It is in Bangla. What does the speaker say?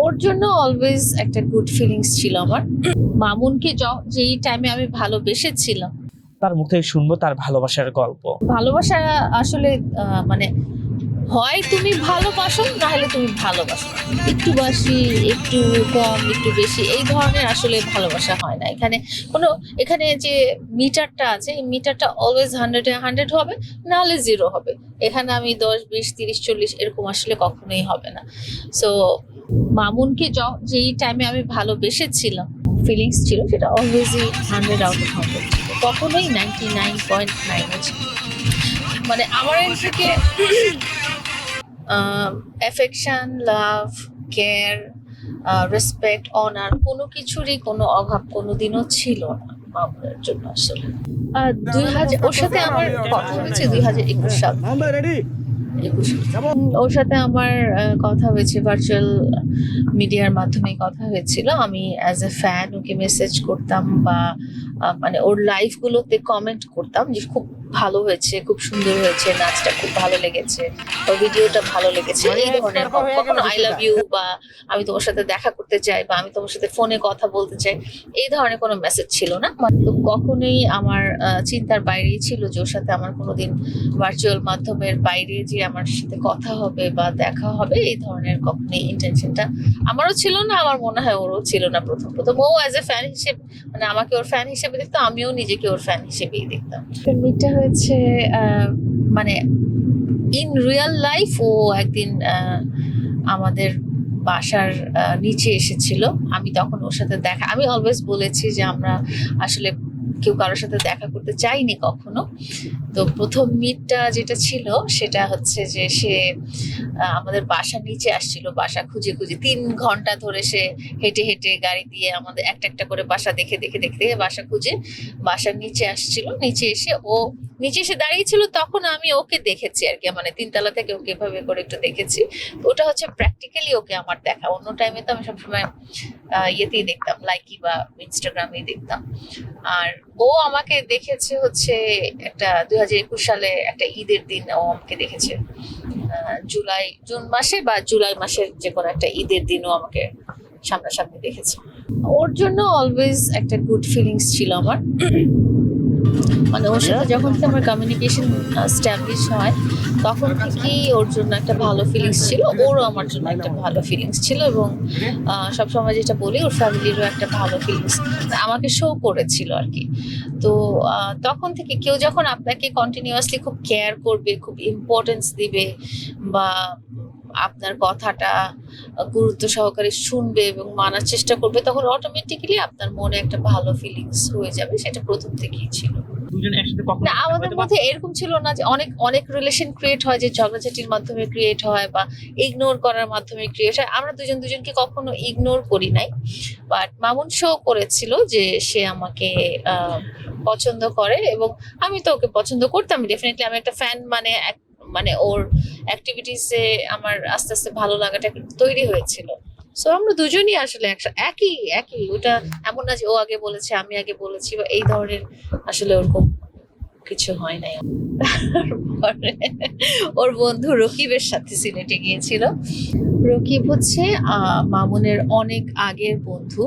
ওর জন্য অলওয়েজ একটা গুড ফিলিংস ছিল আমার। মামুনকে যেই টাইমে আমি ভালোবেসেছিলাম। তার মুখ থেকে শুনব তার ভালোবাসার গল্প। ভালোবাসা আসলে মানে হয় তুমি ভালোবাসো না হলে তুমি ভালোবাসো। একটু বাসি একটু কম একটু বেশি এই ধরনের আসলে ভালোবাসা হয় না। এখানে কোনো এখানে যে মিটারটা আছে এই মিটারটা অলওয়েজ হান্ড্রেডে হান্ড্রেড হবে না হলে জিরো হবে। এখানে আমি দশ বিশ তিরিশ চল্লিশ এরকম আসলে কখনোই হবে না। সো মামুনকে যেই টাইমে আমি ভালোবেসেছিলাম ফিলিংস ছিল সেটা অলওয়েজই হান্ড্রেড আউট অফ হান্ড্রেড ছিল কখনোই নাইনটি নাইন পয়েন্ট নাইন ছিল মানে আমার end থেকে affection love care respect honour কোনো কিছুরই কোনো অভাব কোনোদিনও ছিল না মামুনের জন্য আসলে দুই হাজার ওর সাথে আমার কথা হয়েছে দুই হাজার একুশ সাল ওর সাথে আমার কথা হয়েছে ভার্চুয়াল মিডিয়ার মাধ্যমে কথা হয়েছিল। আমি as a fan okay message করতাম বা মানে ওর লাইভগুলোতে কমেন্ট করতাম যে খুব ভালো হয়েছে খুব সুন্দর হয়েছে নাচটা খুব ভালো লেগেছে ওর ভিডিওটা ভালো লেগেছে এই ধরনের কখনো আই লাভ ইউ বা আমি তোমার সাথে দেখা করতে চাই বা আমি তোমার সাথে ফোনে কথা বলতে চাই এই ধরনের কোনো মেসেজ ছিল না। তো কখনোই আমার চিন্তার বাইরেই ছিল যে ওর সাথে আমার কোনোদিন ভার্চুয়াল মাধ্যমের বাইরে যে আমার সাথে কথা হবে বা দেখা হবে এই ধরনের কখনোই ইন্টেনশনটা আমারও ছিল না আমার মনে হয় ওরও ছিল না প্রথম প্রথম ও অ্যাজ এ ফ্যান হিসেবে মানে আমাকে ওর ফ্যান হিসেবে দেখতো আমিও নিজেকে ওর ফ্যান হিসেবেই দেখতাম। মিটটা হয়েছে মানে ইন রিয়েল লাইফ ও একদিন আমাদের বাসার নিচে এসেছিল। আমি তখন ওর সাথে দেখা, আমি অলওয়েজ বলেছি যে আমরা আসলে কেউ কারোর সাথে দেখা করতে চাইনি কখনো। তো প্রথম মিটটা যেটা ছিল, সেটা হচ্ছে যে সে আমাদের বাসার নিচে আসছিল, বাসা খুঁজে খুঁজে। তিন ঘণ্টা ধরে সে হেঁটে হেঁটে গাড়ি দিয়ে আমাদের একটা একটা করে বাসা দেখে দেখে দেখে দেখে বাসা খুঁজে বাসার নিচে আসছিল। নিচে এসে ও নিচে এসে দাঁড়িয়েছিল তখন আমি ওকে দেখেছি আর কি মানে তিনতলা থেকে ওকে এভাবে করে একটু দেখেছি। ওটা হচ্ছে প্র্যাকটিক্যালি ওকে আমার দেখা। অন্য টাইমে তো আমি সবসময় ইয়েতেই দেখতাম লাইকি বা ইনস্টাগ্রামেই দেখতাম। আর ও আমাকে দেখেছে হচ্ছে একটা দুই হাজার একুশ সালে একটা ঈদের দিন, ও আমাকে দেখেছে জুলাই, জুন মাসে বা জুলাই মাসের যে কোনো একটা ঈদের দিনও আমাকে সামনাসামনি দেখেছে। ওর জন্য অলওয়েজ একটা গুড ফিলিংস ছিল আমার। মানে ওর সাথে যখন থেকে আমার কমিউনিকেশন স্ট্যাবলিশ হয়, তখন থেকেই ওর জন্য একটা ভালো ফিলিংস ছিল। ওরও আমার জন্য একটা ভালো ফিলিংস ছিল এবং সবসময় যেটা বলি, ওর ফ্যামিলিরও একটা ভালো ফিলিংস আমাকে শো করেছিল আর কি। তো তখন থেকে কেউ যখন আপনাকে কন্টিনিউয়াসলি খুব কেয়ার করবে, খুব ইম্পর্টেন্স দিবে বা আপনার কথাটা গুরুত্ব সহকারে শুনবে এবং মানার চেষ্টা করবে তখন অটোমেটিক্যালি আপনার মনে একটা ভালো ফিলিংস হয়ে যাবে সেটা প্রথম থেকেই ছিল। দুজন একসাথে কখন না আমাদের মধ্যে এরকম ছিল না যে অনেক অনেক রিলেশন ক্রিয়েট হয় যে ঝগড়াঝাটির মাধ্যমে ক্রিয়েট হয় বা ইগনোর করার মাধ্যমে ক্রিয়েট হয়। আমরা দুজন দুজনকে কখনো ইগনোর করি নাই বাট মামুন শো করেছিল যে সে আমাকে আহ, পছন্দ করে এবং আমি তো ওকে পছন্দ করতাম ডেফিনেটলি আমি একটা ফ্যান মানে মানে ওর অ্যাক্টিভিটিসে আমার আস্তে আস্তে ভালো লাগাটা তৈরি হয়েছিল। সো আমরা দুজনই আসলে একই একই। ওটা এমন না যে ও আগে বলেছে, আমি আগে বলেছি বা এই ধরনের আসলে ওরকম কিছু হয় নাই। ওর বন্ধু রকিবের সাথে সিলেটে গিয়েছিল। রকিব হচ্ছে মামুনের অনেক আগের বন্ধু।